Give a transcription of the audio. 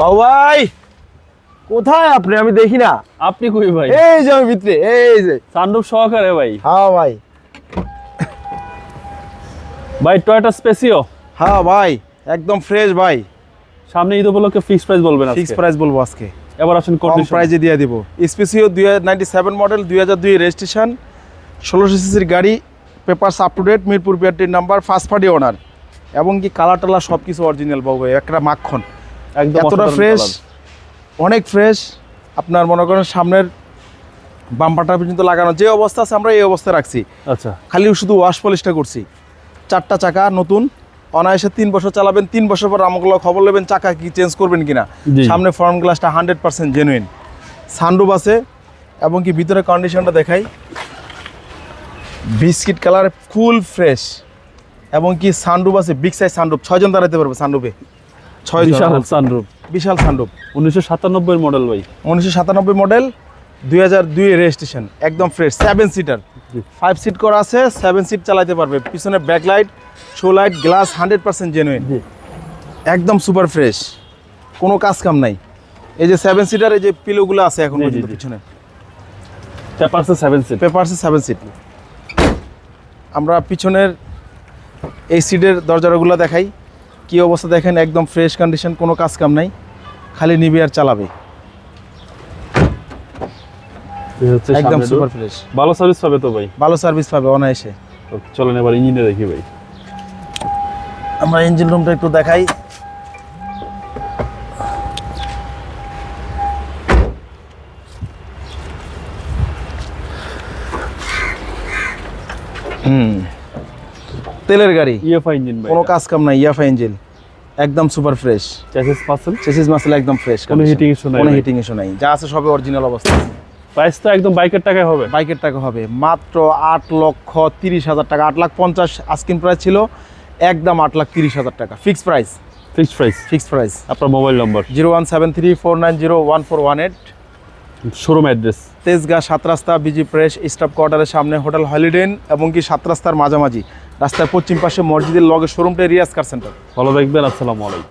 বাবু ভাই কোথায় আপনি? আমি দেখি না। আপনি কই ভাই? এই যে আমি ভিতরে এই যে। সানরূপ সহকারে ভাই। হ্যাঁ ভাই। ভাই টয়োটা স্পেসিও হ্যাঁ ভাই একদম ফ্রেশ ভাই। সামনে ঈদ উপলক্ষে ফিক্স প্রাইস বলবেন ফিক্স প্রাইসে বলব আজকে। এবার আসেন কম প্রাইজে দিয়ে দিব। স্পেসিও দুই নাইনটি সেভেন মডেল দুই হাজার দুই রেজিস্ট্রেশন ষোলোশো সিসির গাড়ি papers up to date Mirpur বিআরটির number first party owner এবং কি কালার টালার সব কিছু অরিজিনাল বাবু ভাই একটা মাখন এতটা ফ্রেশ অনেক ফ্রেশ আপনার মনে করেন সামনের বাম্পারটা পর্যন্ত লাগানো যে অবস্থা আছে আমরা এই অবস্থায় রাখছি। আচ্ছা। খালি শুধু ওয়াশ পলিশটা করছি। চারটা চাকা নতুন। অনায়াসে তিন বছর চালাবেন তিন বছর পর আমাগুলো খবর নেবেন চাকা কি চেঞ্জ করবেন কিনা। সামনে ফ্রন্ট গ্লাসটা হান্ড্রেড পার্সেন্ট জেনুইন সানরুফ আছে এবং কি ভিতরে কন্ডিশনটা দেখাই। বিস্কিট কালার ফুল ফ্রেশ এবং কি সানরুফ আছে বিগ সাইজ সানরুফ ছয়জন দাঁড়াতে পারবে সানরুফে ছয় বিশাল সানরূপ বিশাল সানরুফ উনিশশো সাতানব্বই মডেল ভাই। উনিশশো সাতানব্বই মডেল দুই হাজার দুই রেজিস্ট্রেশন একদম fresh seven seater five seat করা আছে সেভেন সিট চালাতে পারবে। পিছনে backlight show light glass hundred percent genuine একদম সুপার ফ্রেশ কোনো কাজ কাম নাই। এই যে সেভেন সিটার এই যে পিলোগুলো আছে এখন। পিছনে। পেপারসে সেভেন সিট পেপারসে সেভেন সিট আমরা পিছনের এই সিটের দরজাগুলো দেখাই। কি অবস্থা দেখেন একদম ফ্রেশ কন্ডিশন কোনো কাজ কাম নাই। খালি নিবি আর চালাবে। একদম সুপার ফ্রেশ ভালো সার্ভিস পাবে তো ভাই? ভালো সার্ভিস পাবে অনায়াসে। চলেন এবার ইঞ্জিনে দেখি ভাই। আমরা ইঞ্জিন রুমটা একটু দেখাই। হুম। তেলের গাড়ি। ইএফআই ইঞ্জিন ভাই। কোনো কাজ কাম নাই ইয়াফা ইঞ্জিন একদম সুপার ফ্রেশ চ্যাসিস পাচ্ছেন চেসিস মাসেল একদম ফ্রেশ কোনো heating issue নাই কোনো হিটিং ইস্যু নাই। যা আছে সবই অরিজিনাল অবস্থা। প্রাইস তো একদম বাইকের টাকায় হবে। বাইকের টাকা হবে। মাত্র আট লক্ষ তিরিশ হাজার টাকা। আট লাখ পঞ্চাশ আস্কিন প্রাইস ছিল। একদম আট লাখ তিরিশ হাজার টাকা। Fix price fixed price fix price আপনার mobile number zero one seven three four nine zero one four one eight showroom address Tejgaon সাত রাস্তা বিজি প্রেস স্টাফ কোয়ার্টারের সামনে হোটেল হলিডেন এবং কি সাত রাস্তার মাঝামাঝি। রাস্তার পশ্চিম পাশে মসজিদের লগে শোরুমটা রিয়াজ কার সেন্টার ভালো থাকবেন আসসালামু আলাইকুম।